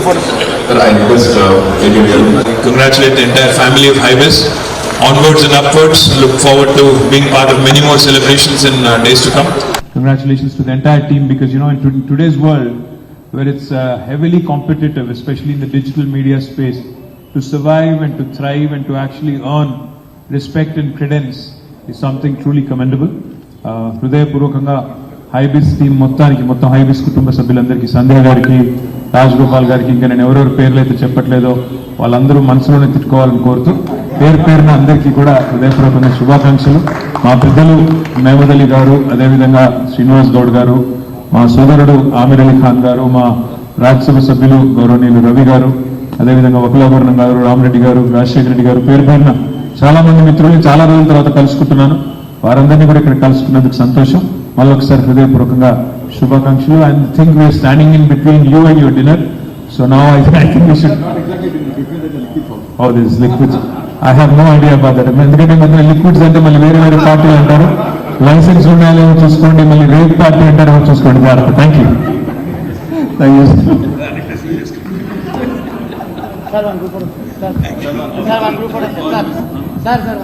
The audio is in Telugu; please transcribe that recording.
Sir, I request uh, ABL. congratulate the entire family of Highways. Onwards and upwards, look forward to being part of many more celebrations in uh, days to come. Congratulations to the entire team because you know in to- today's world where it's uh, heavily competitive, especially in the digital media space, to survive and to thrive and to actually earn respect and credence is something truly commendable. Uh, హృదయపూర్వకంగా హైబిస్ టీం మొత్తానికి మొత్తం హైబిస్ కుటుంబ సభ్యులందరికీ సంధ్య గారికి రాజగోపాల్ గారికి ఇంకా నేను ఎవరెవరు పేర్లు అయితే చెప్పట్లేదో వాళ్ళందరూ మనసులోనే తిట్టుకోవాలని కోరుతూ పేరు పేరున అందరికీ కూడా హృదయపూర్వకంగా శుభాకాంక్షలు. మా పెద్దలు మహమద్ అలీ గారు అదేవిధంగా శ్రీనివాస్ గౌడ్ గారు మా సోదరుడు ఆమిర్ అలీ ఖాన్ గారు మా రాజ్యసభ సభ్యులు గౌరవనీయులు రవి గారు అదేవిధంగా వకులాభరణం గారు రామరెడ్డి గారు రాజశేఖర రెడ్డి గారు పేరు పేరున చాలా మంది మిత్రుల్ని చాలా రోజుల తర్వాత కలుసుకుంటున్నాను. వారందరినీ కూడా ఇక్కడ కలుసుకున్నందుకు సంతోషం. మళ్ళీ ఒకసారి హృదయపూర్వకంగా శుభాకాంక్షలు I think we are standing in between you and your dinner so నా I think you should Oh, this liquids. I have no idea about that. ఎందుకంటే మధ్య లిక్విడ్స్ అంటే మళ్ళీ వేరే వేరే పార్టీలు అంటారు. లైసెన్స్ ఉన్నాయేమో చూసుకోండి మళ్ళీ రేట్ పార్టీ అంటారేమో చూసుకోండి. జాగ్రత్త. Thank you thank you sir one group sir sir one group sir sir sir